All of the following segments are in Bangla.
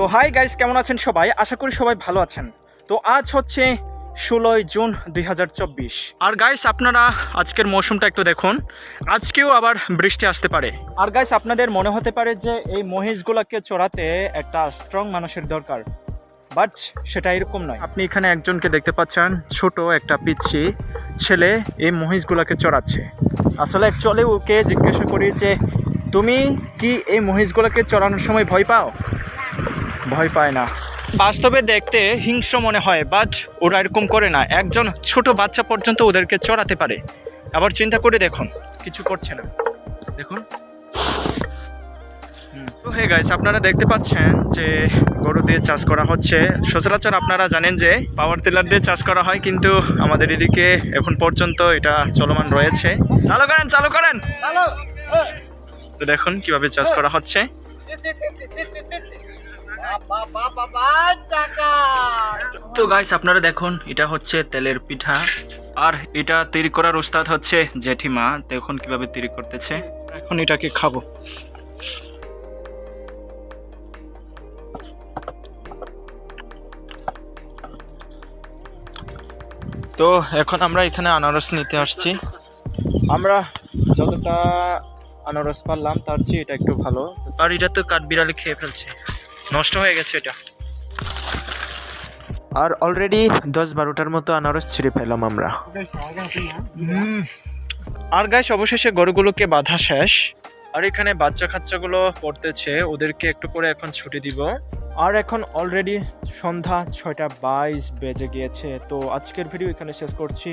তো হাই গাইস কেমন আছেন সবাই? আশা করি সবাই ভালো আছেন। তো আজ হচ্ছে ষোলোই জুন দুই হাজার চব্বিশ। আর গাইস আপনারা আজকের মৌসুমটা একটু দেখুন। আজকেও আবার বৃষ্টি আসতে পারে। আর গাইস আপনাদের মনে হতে পারে যে এই মহিষগুলোকে চড়াতে একটা স্ট্রং মানুষের দরকার। বাট সেটা এরকম নয়। আপনি এখানে একজনকে দেখতে পাচ্ছেন, ছোট একটা পিচ্ছি ছেলে এই মহিষগুলোকে চড়াচ্ছে। আসলে অ্যাকচুয়ালি ওকে জিজ্ঞাসা করি যে, তুমি কি এই মহিষগুলোকে চড়ানোর সময় ভয় পাও? ভয় পায় না। বাস্তবে দেখতে হিংস্র মনে হয় বাট ওরা এরকম করে না। একজন ছোট বাচ্চা পর্যন্ত ওদেরকে চড়াতে পারে। আবার চিন্তা করে দেখুন কিছু করছে না। দেখুন। তো হে গাইস আপনারা দেখতে পাচ্ছেন যে গরু দিয়ে চাষ করা হচ্ছে। সচরাচর আপনারা জানেন যে পাওয়ার টিলার দিয়ে চাষ করা হয় কিন্তু আমাদের এদিকে এখন পর্যন্ত এটা চলমান রয়েছে। চালু করেন চালু করেন। তো দেখুন কীভাবে চাষ করা হচ্ছে। তো গাইস আপনারা দেখুন এটা হচ্ছে তেলের পিঠা। আর এটা তৈরি করার উস্তাদ হচ্ছে জেঠিমা। দেখুন কীভাবে তৈরি করতেছে। এখন এটাকে খাব। তো এখন আমরা এখানে আনারস নিতে আসছি। আমরা যতটা আনারস পারলাম তার চেয়ে এটা একটু ভালো। আর এটা তো কাঠবিড়ালি খেয়ে ফেলছে। নষ্ট হয়ে গেছে এটা। আর অলরেডি দশ বারোটার মতো আনারস ছিঁড়ে ফেলাম আমরা। আর গাছ অবশেষে গরুগুলোকে বাধা শেষ। আর এখানে বাচ্চা কাচ্চাগুলো পড়তেছে ওদেরকে একটু করে এখন ছুটি দিব। আর এখন অলরেডি সন্ধ্যা ছয়টা বাইশ বেজে গিয়েছে তো আজকের ভিডিও এখানে শেষ করছি।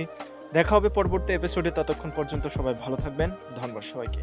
দেখা হবে পরবর্তী এপিসোডে ততক্ষণ পর্যন্ত সবাই ভালো থাকবেন ধন্যবাদ সবাইকে।